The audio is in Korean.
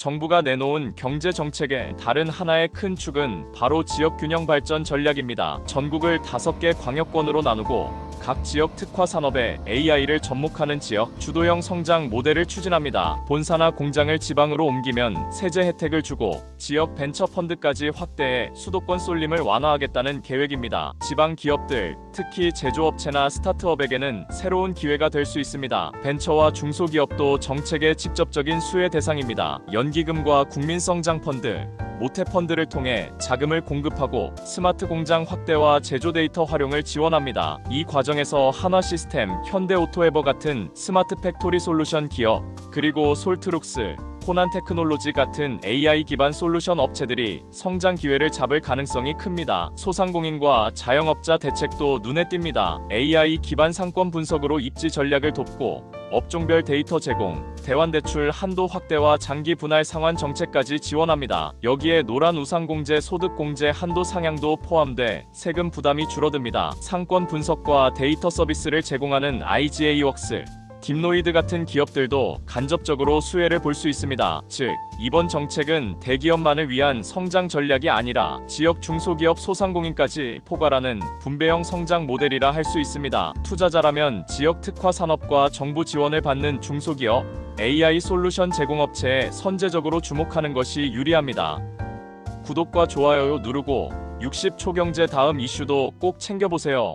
정부가 내놓은 경제 정책의 다른 하나의 큰 축은 바로 지역 균형 발전 전략입니다. 전국을 다섯 개 광역권으로 나누고 각 지역 특화 산업에 AI를 접목하는 지역 주도형 성장 모델을 추진합니다. 본사나 공장을 지방으로 옮기면 세제 혜택을 주고 지역 벤처 펀드까지 확대해 수도권 쏠림을 완화하겠다는 계획입니다. 지방 기업들, 특히 제조업체나 스타트업에게는 새로운 기회가 될 수 있습니다. 벤처와 중소기업도 정책의 직접적인 수혜 대상입니다. 연 기금과 국민성장 펀드, 모태 펀드를 통해 자금을 공급하고 스마트 공장 확대와 제조 데이터 활용을 지원합니다. 이 과정에서 한화 시스템, 현대 오토에버 같은 스마트 팩토리 솔루션 기업, 그리고 솔트룩스, 호난 테크놀로지 같은 AI 기반 솔루션 업체들이 성장 기회를 잡을 가능성이 큽니다. 소상공인과 자영업자 대책도 눈에 띕니다. AI 기반 상권 분석으로 입지 전략을 돕고 업종별 데이터 제공, 대환 대출 한도 확대와 장기 분할 상환 정책까지 지원합니다. 여기에 노란 우상 공제, 소득 공제 한도 상향도 포함돼 세금 부담이 줄어듭니다. 상권 분석과 데이터 서비스를 제공하는 IGA 웍스, 딥노이드 같은 기업들도 간접적으로 수혜를 볼 수 있습니다. 즉, 이번 정책은 대기업만을 위한 성장 전략이 아니라 지역 중소기업 소상공인까지 포괄하는 분배형 성장 모델이라 할 수 있습니다. 투자자라면 지역 특화 산업과 정부 지원을 받는 중소기업, AI 솔루션 제공업체에 선제적으로 주목하는 것이 유리합니다. 구독과 좋아요 누르고 60초 경제 다음 이슈도 꼭 챙겨보세요.